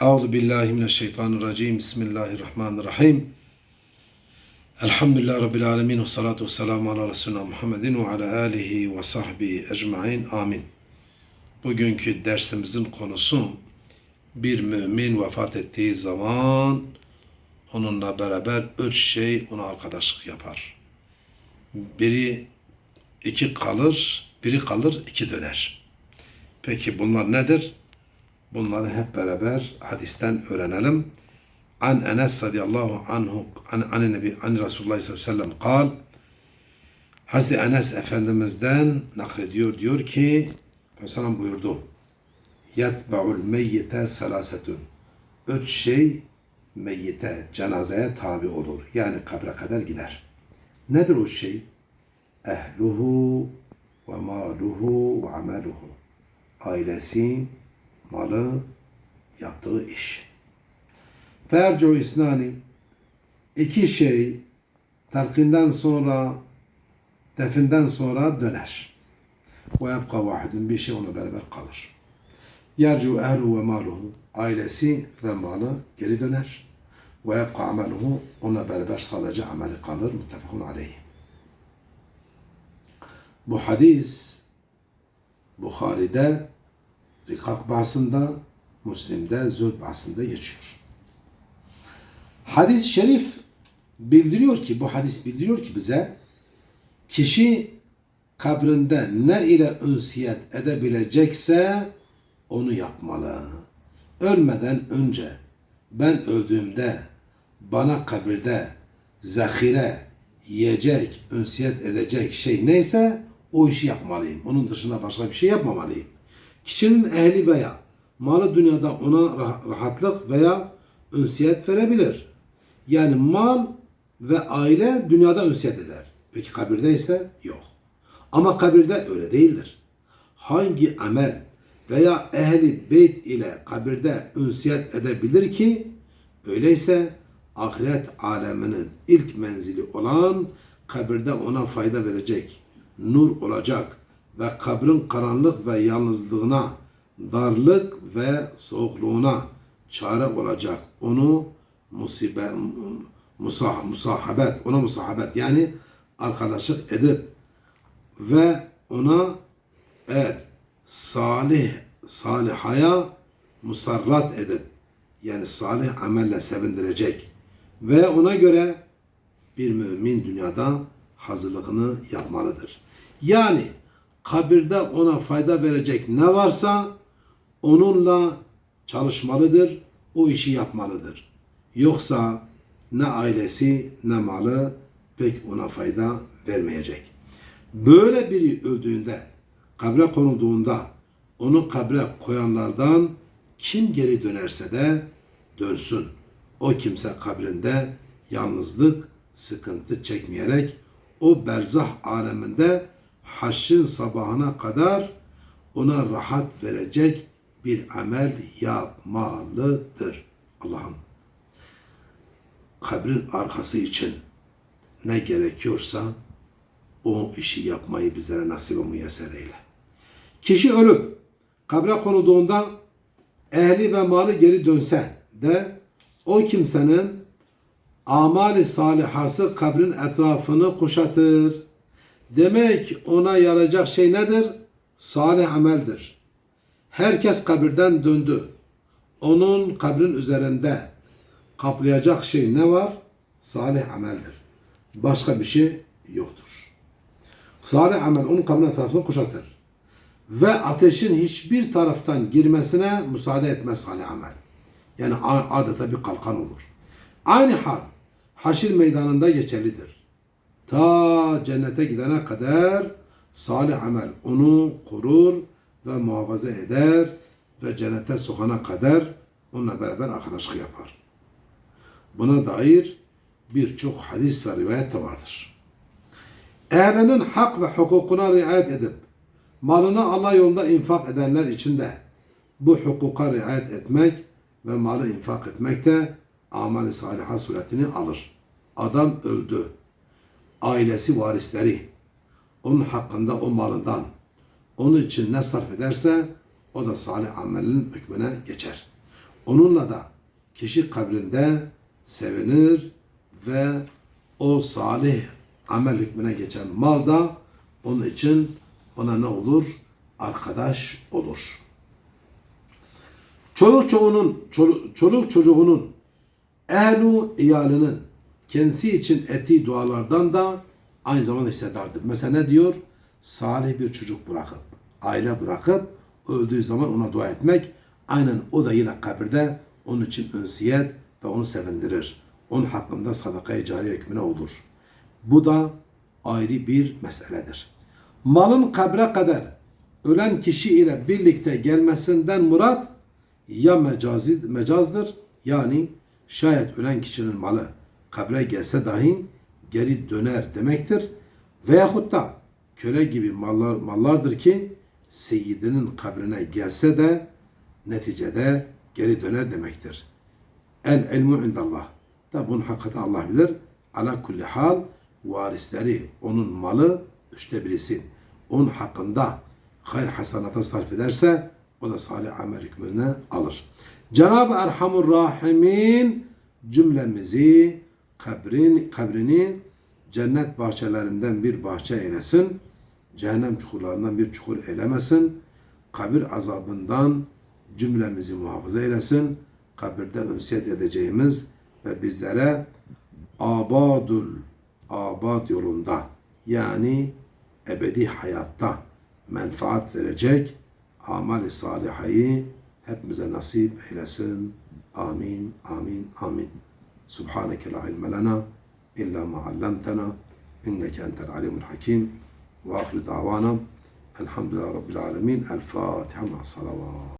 Euzu billahi mineşşeytanirracim. Bismillahirrahmanirrahim. Elhamdülillahi Rabbil alemin ve salatu ve selamu ala Resulina Muhammedin ve ala alihi ve sahbihi ecmain. Amin. Bugünkü dersimizin konusu bir mümin vefat ettiği zaman onunla beraber üç şey ona arkadaşlık yapar. Biri iki kalır, biri kalır, iki döner. Peki bunlar nedir? Bunları hep beraber hadisten öğrenelim. An Enes radıyallahu anhu an, an Nebi an Resulullah sellem kal Hazreti Enes Efendimiz'den naklediyor diyor ki Peygamber buyurdu. Yetba'ul meyyite salasetun. Üç şey meyyite, cenazeye tabi olur. Yani kabre kadar gider. Nedir o şey? Ehluhu ve maluhu ve ameluhu. Ailesi, malı, yaptığı iş. Fercu isnani iki şey terkinden sonra definden sonra döner. Ve yapka vahidun bir şey ona beraber kalır. Yercu ehlu ve maluhu ailesi ve malı geri döner. Ve yapka ameluhu ona beraber sadece ameli kalır. Muttefakun aleyhi. Bu hadis Bukhari'de Rikak bahsında, Müslim'de, Zühd bahsında geçiyor. Hadis-i şerif bildiriyor ki, bu hadis bildiriyor ki bize, kişi kabrinde ne ile ünsiyet edebilecekse onu yapmalı. Ölmeden önce ben öldüğümde bana kabirde zahire, yiyecek, ünsiyet edecek şey neyse o işi yapmalıyım. Onun dışında başka bir şey yapmamalıyım. Kişinin ehli veya malı dünyada ona rahatlık veya ünsiyet verebilir. Yani mal ve aile dünyada ünsiyet eder. Peki kabirde ise yok. Ama kabirde öyle değildir. Hangi amel veya ehli beyt ile kabirde ünsiyet edebilir ki öyleyse ahiret aleminin ilk menzili olan kabirde ona fayda verecek, nur olacak ve kabrin karanlık ve yalnızlığına, darlık ve soğukluğuna çare olacak. Onu musibe, musah, musahabet, ona musahabet yani arkadaşlık edip ve ona evet salih salihaya musarrat edip yani salih amelle sevindirecek ve ona göre bir mümin dünyada hazırlığını yapmalıdır. Yani kabirde ona fayda verecek ne varsa onunla çalışmalıdır, o işi yapmalıdır. Yoksa ne ailesi ne malı pek ona fayda vermeyecek. Böyle biri öldüğünde, kabre konulduğunda onu kabre koyanlardan kim geri dönerse de dönsün. O kimse kabrinde yalnızlık, sıkıntı çekmeyerek o berzah aleminde haşrın sabahına kadar ona rahat verecek bir amel yapmalıdır. Allah'ım kabrin arkası için ne gerekiyorsa o işi yapmayı bizlere nasip ve müyesser eyle. Kişi ölüp kabre konulduğunda ehli ve malı geri dönse de o kimsenin amali salihası kabrin etrafını kuşatır. Demek ona yarayacak şey nedir? Salih ameldir. Herkes kabirden döndü. Onun kabrin üzerinde kaplayacak şey ne var? Salih ameldir. Başka bir şey yoktur. Salih amel onun kabrin etrafını kuşatır. Ve ateşin hiçbir taraftan girmesine müsaade etmez salih amel. Yani adeta bir kalkan olur. Aynı hal haşir meydanında geçerlidir. Ta cennete gidene kadar salih amel onu korur ve muhafaza eder ve cennete sokana kadar onunla beraber arkadaşlık yapar. Buna dair birçok hadis ve rivayet de vardır. Ehlinin hak ve hukukuna riayet edip malını Allah yolunda infak edenler için de bu hukuka riayet etmek ve malı infak etmek de amel-i saliha suretini alır. Adam öldü. Ailesi, varisleri onun hakkında o malından onun için ne sarf ederse o da salih amelinin hükmüne geçer. Onunla da kişi kabrinde sevinir ve o salih amel hükmüne geçen mal da onun için ona ne olur? Arkadaş olur. Çoluk çocuğunun, çoluk, çoluk çocuğunun, ehlu iyalinin kendisi için ettiği dualardan da aynı zamanda hissedardır. Mesela ne diyor? Salih bir çocuk bırakıp, aile bırakıp öldüğü zaman ona dua etmek. Aynen o da yine kabirde onun için ünsiyet ve onu sevindirir. Onun hakkında sadakayı cariye hükmüne olur. Bu da ayrı bir meseledir. Malın kabre kadar ölen kişi ile birlikte gelmesinden murat ya mecazi, mecazdır yani şayet ölen kişinin malı kabre gelse dahi geri döner demektir. Veyahut da köle gibi mallar, mallardır ki seyyidinin kabrine gelse de neticede geri döner demektir. El ilmu indallah. Da bunun hakikati Allah bilir. Ala kulli hal varisleri onun malı üçte birisi. Onun hakkında hayır hasanata sarf ederse o da salih amel hükmüne alır. Cenab-ı Erhamur Rahimin cümlemizi kabrin, kabrini cennet bahçelerinden bir bahçe eylesin. Cehennem çukurlarından bir çukur eylemesin. Kabir azabından cümlemizi muhafaza eylesin. Kabirde ünsiyet edeceğimiz ve bizlere abadul abad yolunda yani ebedi hayatta menfaat verecek amali salihayı hepimize nasip eylesin. Amin, amin, amin. سبحانك لا علم لنا إلا ما علمتنا إنك أنت العليم الحكيم. وآخر دعوانا الحمد لله رب العالمين. الفاتحة مع الصلوات.